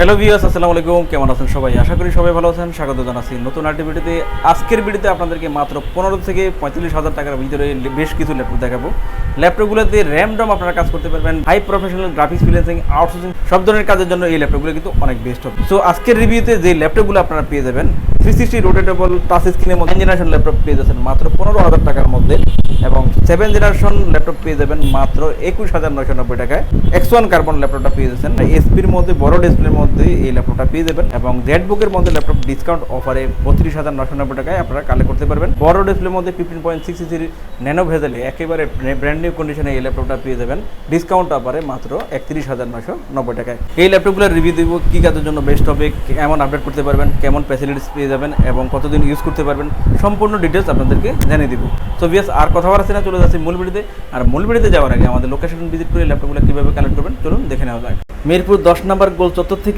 Hello viewers আসসালামু আলাইকুম। কেমন আছেন সবাই? আশা করি সবাই ভালো আছেন। স্বাগত জানাচ্ছি নতুন আরেকটি ভিডিওতে। আজকের ভিডিওতে আপনাদেরকে মাত্র পনেরো থেকে পঁয়তাল্লিশ হাজার টাকার ভিতরে বেশ কিছু ল্যাপটপ দেখাবো। ল্যাপটপগুলোতে র্যাম ডম আপনারা কাজ করতে পারবেন। High professional graphics freelancing outsourcing সব ধরনের কাজের জন্য এই ল্যাপটপগুলো কিন্তু অনেক বেস্ট হবে সো আজকের রিভিউতে যে ল্যাপটপগুলো আপনারা পেয়ে যাবেন থ্রি সিক্সটি রোটেটেবল টাচ স্ক্রিনের মধ্যে জেনারেশন ল্যাপটপ পেয়ে যাচ্ছেন মাত্র পনেরো হাজার টাকার মধ্যে। এবং সেভেন জেনারেশন ল্যাপটপ পেয়ে যাবেন মাত্র একুশ হাজার নয়শো নব্বই টাকায়। এক্স ওয়ান কার্বন ল্যাপটপটা পেয়ে যাচ্ছেন। এসপির মধ্যে, বড় ডিসপ্লের মধ্যে এই ল্যাপটপটা পেয়ে যাবেন এবং জেড বুকের মধ্যে ল্যাপটপ ডিসকাউন্ট অফারে বত্রিশ হাজার নশো নব্বই টাকায় আপনারা কালেক্ট করতে পারবেন। বড় ডিসপ্লের মধ্যে ফিফটিন পয়েন্ট সিক্স সিসির ন্যানো ভেজেলে একেবারে ব্র্যান্ড নিউ কন্ডিশনে এই ল্যাপটপটা পেয়ে যাবেন। ডিসকাউন্ট অফারে মাত্র একত্রিশ হাজার নশো নব্বই টাকায়। এই ল্যাপটপগুলোর রিভিউ দেবো, কী কাজের জন্য বেস্ট হবে কেমন আপডেট করতে পারবেন, কেমন ফ্যাসিলিটিস পেয়ে যাবেন এবং কতদিন ইউজ করতে পারবেন, সম্পূর্ণ ডিটেলস আপনাদেরকে জানিয়ে দিব। সো বিয়াস আর কথা বলার না, চলে যাচ্ছি মূল ভিডিওতে। আর মূল ভিডিওতে যাওয়ার আগে আমাদের লোকেশন ভিজিট করে ল্যাপটপগুলো কীভাবে কালেক্ট করবেন, চলুন দেখে নেওয়া যাক। মিরপুর দশ নম্বর গোল চত্বর থেকে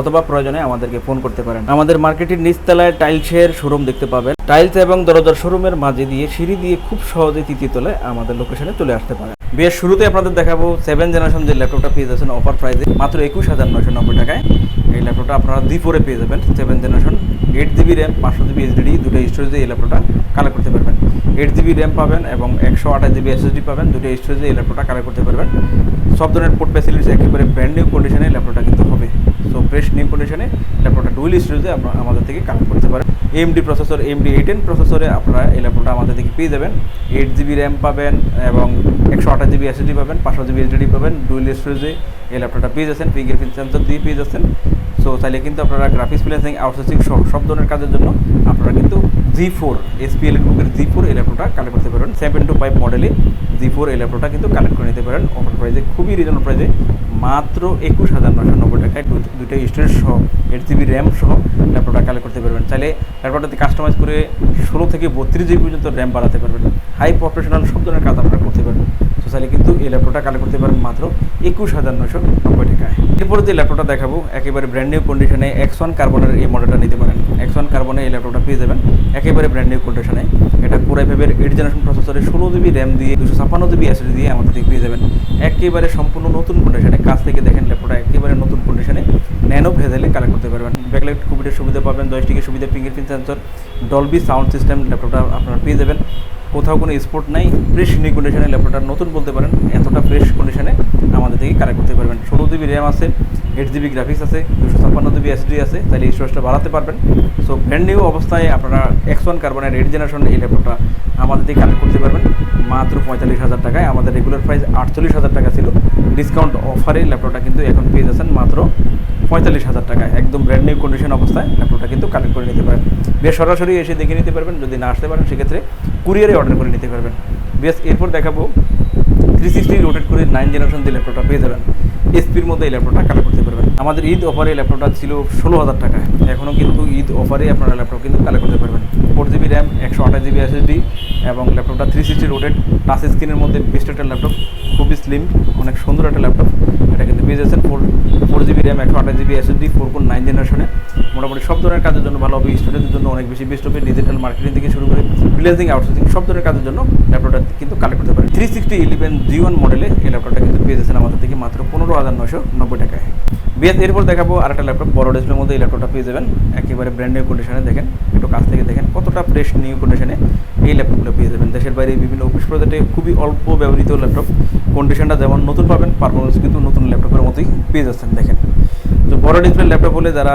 অথবা প্রয়োজনে আমাদেরকে ফোন করতে পারেন। আমাদের মার্কেটের নিচতলায় টাইলসের শোরুম দেখতে পাবেন। টাইলস এবং দরজার শোরুমের মাঝে দিয়ে সিঁড়ি দিয়ে খুব সহজে তৃতীয় তলায় আমাদের লোকেশনে চলে আসতে পারেন। বিয়ের শুরুতে আপনাদের দেখাবো সেভেন জেনারেশন যে ল্যাপটপটা পেয়ে যাচ্ছেন অফার প্রাইসে মাত্র একুশ হাজার নয়শো নব্বই টাকায়। এই ল্যাপটপটা আপনারা দুই পেয়ে যাবেন seven generation eight GB RAM পাঁচশো জিবি এইচডিডি দুটো স্টোরেজে এই ল্যাপটপটা কালেক্ট করতে পারবেন। এইট জিবি র্যাম পাবেন এবং একশো আঠাশ জিবি এসএসডি পাবেন, দুটো স্টোরেজে এই ল্যাপটপটা কালেক্ট করতে পারবেন। সব ধরনের পোর্ট ফ্যাসিলিটিস একেবারে ব্র্যান্ড নিউ কন্ডিশনে ল্যাপটপটা ফ্রেশ নিউ কন্ডিশনে ল্যাপটপটা ডুয়েল স্টোরেজে আপনারা আমাদের থেকে কালেক্ট করতে পারেন। এমডি প্রসেসর এমডি এইটেন প্রসেসরে আপনারা এই ল্যাপটপটা আমাদের থেকে পেয়ে যাবেন। এইট জিবি র্যাম পাবেন এবং একশো আঠাশ জিবি এসএসডি পাবেন, পাঁচশো জিবি এইচডি পাবেন। ডুয়েল স্টোরেজে এই ল্যাপটপটা পেয়ে যাচ্ছেন ফিঙ্গারপ্রিন্ট সেন্সর দিয়ে পেয়ে যাচ্ছেন। সো তাহলে কিন্তু আপনারা গ্রাফিক্স ফ্রিল্যান্সিং আউটসোর্সিং সহ সব ধরনের কাজের জন্য আপনারা কিন্তু জি ফোর এসপিএল বুকের জি ফোর এই ল্যাপটপটা কালেক্ট করতে পারেন। সেভেন টু ফাইভ মডেলে জি ফোর এই ল্যাপটপটা কিন্তু কালেক্ট করে নিতে পারেন। অফার প্রাইজে খুবই রিজনেবল প্রাইজে মাত্র একুশ হাজার নশো নব্বই টাকায় দুইটা স্টোরেজ সহ এইট জিবি র্যাম সহ ল্যাপটপটা কালেক্ট করতে পারবেন। চাইলে ল্যাপটপটাতে কাস্টমাইজ করে ষোলো থেকে বত্রিশ জিবি পর্যন্ত র্যাম বাড়াতে পারবেন। হাই প্রফেশনাল সব ধরনের কাজ আপনারা করতে পারবেন। তো কিন্তু এই ল্যাপটপটা কালেক্ট করতে পারেন মাত্র একুশ হাজার নশো নব্বই টাকায়। এরপরে যে ল্যাপটপটা দেখাবো, একেবারে ব্র্যান্ড নিউ কন্ডিশনে এক্স ওয়ান কার্বনের এই মডেলটা নিতে পারেন। এক্স ওয়ান কার্বনে এই ল্যাপটপটা পেয়ে যাবেন, একেবারে ব্র্যান্ড নিউ কন্ডিশনে এটা পুরাই ভেবের এইট জেনারেশন প্রসেসরে ষোলো জিবি র্যাম দিয়ে দুশো ছাপ্পান্ন জিবি এসএসডি দিয়ে আমাদের থেকে পেয়ে যাবেন। একেবারে সম্পূর্ণ নতুন কন্ডিশনে কাছ থেকে দেখেন ল্যাপটপটা একেবারে নতুন কন্ডিশনে ন্যানো ভেজেলে কালেক্ট করতে পারবেন। ব্যাকলাইট কুবিটের সুবিধা পাবেন জয়স্টিকের সুবিধা fingerprint sensor Dolby sound system ল্যাপটপটা আপনারা পেয়ে যাবেন। কোথাও কোনো স্পোর্ট নাই ফ্রেশ নিউ কন্ডিশনে ল্যাপটপটা নতুন বলতে পারেন, এতটা ফ্রেশ কন্ডিশনে আমাদের থেকে কালেক্ট করতে পারবেন। ষোলো জিবি র্যাম আছে এইট জিবি গ্রাফিক্স আছে, দুশো ছাপ্পান্ন জিবি এসডি আছে, তাহলে স্টোরেজটা বাড়াতে পারবেন। সো ব্র্যান্ড নিউ অবস্থায় আপনারা এক্স ওয়ান কার্বনের এইট জেনারেশন এই ল্যাপটপটা আমাদের থেকে কালেক্ট করতে পারবেন। মাত্র পঁয়তাল্লিশ হাজার টাকায়, আমাদের রেগুলার প্রাইস আটচল্লিশ হাজার টাকা ছিল। ডিসকাউন্ট অফারে ল্যাপটপটা কিন্তু এখন পেয়ে যাচ্ছেন মাত্র পঁয়তাল্লিশ হাজার টাকা একদম ব্র্যান্ড নিউ কন্ডিশন অবস্থায় ল্যাপটপটা কিন্তু কালেক্ট করে নিতে পারেন। বেশ সরাসরি এসে দেখে নিতে পারবেন, যদি না আসতে পারেন, সেক্ষেত্রে কুরিয়ারে অর্ডার করে নিতে পারবেন। বেশ, এরপর দেখাবো থ্রি সিক্সটি রোটেট করে নাইন জেনারেশন যে ল্যাপটপটা পেয়ে যাবেন। এসপির মধ্যে এই ল্যাপটপটা কালেক্ট করতে পারবেন। আমাদের ঈদ অফারে এই ল্যাপটপটা ছিল ষোলো হাজার টাকা। এখনও কিন্তু ঈদ অফারে আপনারা ল্যাপটপ কিন্তু কালেক্ট করতে পারবেন। ফোর জিবি র্যাম একশো আঠাশ জিবি এসএসডি এবং ল্যাপটপটা থ্রি সিক্সটি রোটেড টাচ স্ক্রিনের মধ্যে বেস্ট একটা ল্যাপটপ খুবই স্লিম অনেক সুন্দর একটা ল্যাপটপ এটা কিন্তু পেয়ে যাচ্ছেন ফোর ফোর জিবি র্যাম একশো আঠাশ জিবি এসএসডি ফোর কোন নাইন জেনারেশনে মোটামুটি সব ধরনের কাজের জন্য ভালো হবে স্টুডেন্টদের জন্য অনেক বেশি বেস্ট হবে ডিজিটাল মার্কেটিং থেকে শুরু করে ফ্রিল্যান্সিং আউটসোর্সিং সব ধরনের কাজের জন্য ল্যাপটপটা কিন্তু কালেক্ট করতে পারেন। Three sixty eleven G one মডেলে এই ল্যাপটপটা কিন্তু পেয়ে যাচ্ছেন আমাদের থেকে মাত্র পনেরো হাজার নশো নব্বই টাকায়। বিএস এরপর দেখাবো আরেকটা ল্যাপটপ বড় ডিসপ্লের মধ্যে এই ল্যাপটপটা পেয়ে যাবেন। একেবারে ব্র্যান্ড নিউ কন্ডিশনে দেখেন, একটু কাছ থেকে দেখেন, কতটা ফ্রেশ নিউ কন্ডিশনে এই ল্যাপটপগুলো পেয়ে যাবেন। দেশের বাইরে বিভিন্ন অফিস প্রজেক্টে খুবই অল্প ব্যবহৃত ল্যাপটপ কন্ডিশনটা যেমন নতুন পাবেন পারফরমেন্স কিন্তু নতুন ল্যাপটপের মতোই পেয়ে যাচ্ছেন, দেখেন। তো বড় ডিসপ্লে ল্যাপটপ হলে যারা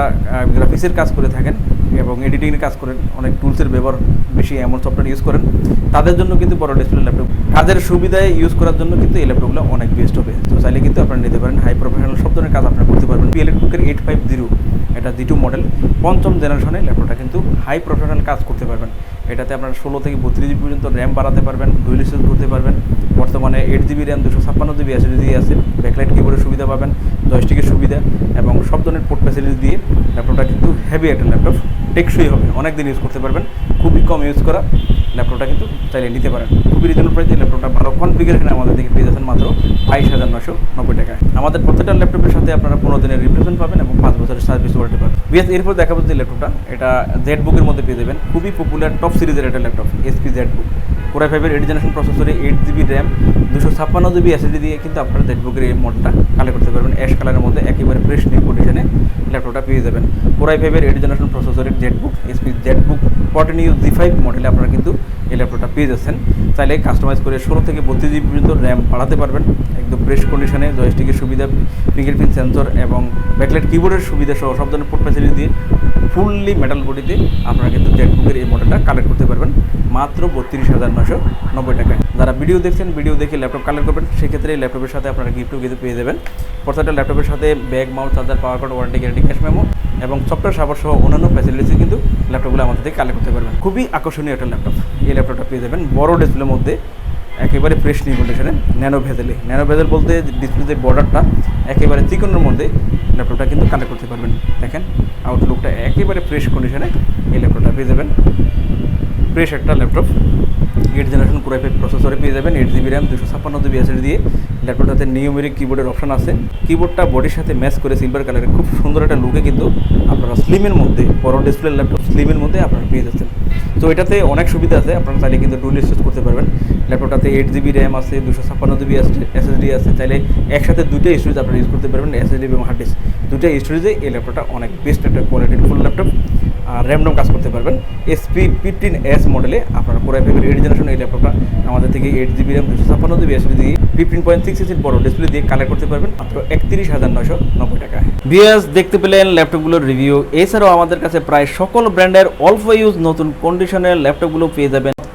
গ্রাফিক্সের কাজ করে থাকেন এবং এডিটিংয়ের কাজ করেন, অনেক টুলসের ব্যবহার বেশি এমন সফটওয়্যার ইউজ করেন, তাদের জন্য কিন্তু বড় ডিসপ্লে ল্যাপটপ কাজের সুবিধায় ইউজ করার জন্য কিন্তু এই ল্যাপটপগুলো অনেক বেস্ট হবে। তো চাইলে কিন্তু পারেন হাই প্রফেশনাল সব ধরনের কাজ আপনারা করতে পারবেন। কুকের এইট ফাইভ জিরো এটা জিটু মডেল পঞ্চম জেনারেশনে ল্যাপটপটা কিন্তু হাই প্রফেশনাল কাজ করতে পারবেন। এটাতে আপনারা ষোলো থেকে বত্রিশ জিবি পর্যন্ত র্যাম বাড়াতে পারবেন ডুয়েল স্টোরেজ করতে পারবেন। বর্তমানে এইট জিবি র্যাম দুশো ছাপ্পান্ন জিবি এসএসডি আছে ব্যাকলাইট কিবোর্ডের সুবিধা পাবেন। জয়স্টিকের সুবিধা এবং সব ধরনের পোর্ট ফ্যাসিলিটি দিয়ে ল্যাপটপটা কিন্তু হেভি একটা ল্যাপটপ টেকসই হবে। অনেক দিন ইউজ করতে পারবেন, খুবই কম ইউজ করা ল্যাপটপটা কিন্তু চাইলে নিতে পারেন। খুবই রিজনেবল প্রাইসে ল্যাপটপটা ভালো কনফিগারেশনে আমাদের থেকে পেয়ে যাচ্ছেন মাত্র বাইশ হাজার নশো নব্বই টাকায় আমাদের প্রত্যেকটা ল্যাপটপের সাথে আপনারা পনেরো দিনের রিপ্লেসমেন্ট পাবেন এবং পাঁচ বছরের সার্ভিস ওয়ারেন্টি পাবেন। বিএস এরপর দেখাবো যে ল্যাপটপটা এটা জেড বুকের মধ্যে পেয়ে যাবেন। খুবই পপুলার টপ সিরিজের একটা laptop SP Z book core i ফাইভের এইট জেনারেশন প্রসেসরে এইট জিবি র্যাম দুশো ছাপ্পান্ন জিবি এসএসডি দিয়ে কিন্তু আপনারা জেড বুকের এই মডেলটা কালেক্ট করতে পারবেন। অ্যাশ কালারের মধ্যে একেবারে ফ্রেশ নিউ কন্ডিশনে ল্যাপটপটা পেয়ে যাবেন। কোরাই ফাইভের এইট জেনারেশন প্রসেসরের Z book SP Z book fourteen U G five মডেলে আপনারা কিন্তু এই ল্যাপটপটা পেয়ে যাচ্ছেন। চাইলে কাস্টমাইজ করে ষোলো থেকে বত্রিশ জিবি পর্যন্ত র্যাম বাড়াতে পারবেন। একদম ফ্রেশ কন্ডিশনে জয়স্টিকের সুবিধা ফিঙ্গারপ্রিন্ট সেন্সর এবং ব্যাকলাইট কিবোর্ডের সুবিধা সহ সব ধরনের পোর্ট ফ্যাসিলিটি দিয়ে ফুললি মেটাল বডিতে আপনারা কিন্তু জেড এই মডেলটা কালেক্ট করতে পারবেন। মাত্র বত্রিশ হাজার নশো নব্বই টাকায় যারা ভিডিও দেখছেন ভিডিও দেখে ল্যাপটপ কালেক্ট করবেন, সেক্ষেত্রে এই ল্যাপটপের সাথে আপনারা গিফটও কিন্তু পেয়ে যাবেন। প্রত্যেকটা ল্যাপটপের সাথে bag mount charger power cord warranty guarantee cash memo এবং সফটওয়্যার সাপোর্ট সহ অন্যান্য ফ্যাসিলিটি কিন্তু ল্যাপটপগুলো আমাদের থেকে কালেক্ট করতে পারবেন। খুবই আকর্ষণীয় একটা ল্যাপটপ এই ল্যাপটপটা পেয়ে যাবেন। বড় ডিসপ্লের মধ্যে একেবারে ফ্রেশ নিউ কন্ডিশনে ন্যানো ভেজেলে ন্যানো ভেজেল বলতে ডিসপ্লে যে বর্ডারটা একেবারে চিকনের মধ্যে ল্যাপটপটা কিন্তু কালেক্ট করতে পারবেন। দেখেন আউটলুকটা একেবারে ফ্রেশ কন্ডিশনে এই ল্যাপটপটা পেয়ে যাবেন। ফ্রেশ একটা laptop eight generation core i five প্রসেসরে পেয়ে যাবেন এইট জিবি র্যাম দুশো ছাপ্পান্ন জিবি এসএসডি দিয়ে। ল্যাপটপটাতে নিউমেরিক কিবোর্ডের অপশন আছে। কিবোর্ডটা বডির সাথে ম্যাচ করে সিলভার কালারের খুব সুন্দর একটা লুকে কিন্তু আপনারা স্লিমের মধ্যে বড় ডিসপ্লে ল্যাপটপ স্লিমের মধ্যে আপনারা পেয়ে যাচ্ছেন। তো এটাতে অনেক সুবিধা আছে, আপনারা চাইলে কিন্তু ডুল ইউজ করতে পারবেন। ল্যাপটপটাতে এইট জিবি র্যাম আছে, দুশো ছাপ্পান্ন জিবি এসএসডি আছে। চাইলে একসাথে দুইটা স্টোরেজ আপনারা ইউজ করতে পারবেন এসএসডি এবং হার্ড ডিস্ক দুইটা স্টোরেজে এই ল্যাপটপটা অনেক বেস্ট একটা কোয়ালিটির ফুল ল্যাপটপ র্যামডম কাজ করতে পারবেন। এসপি ফিফটিন এস মডেলে আপনারা কোরাই ফাইভের এইট জেনারেশন এই ল্যাপটপটা আমাদের থেকে এইট জিবি র্যাম দুশো ছাপ্পান্ন জিবি এসপি দিয়ে ফিফটিন পয়েন্ট সিক্স ইঞ্চির বড় ডিসপ্লে দিয়ে কালেক্ট করতে পারবেন মাত্র একত্রিশ হাজার নশো নব্বই টাকা বিএস দেখতে পেলেন ল্যাপটপগুলোর রিভিউ এছাড়াও আমাদের কাছে প্রায় সকল ব্র্যান্ডের অল্প ইউজ নতুন কন্ডিশনের ল্যাপটপগুলো পেয়ে যাবেন।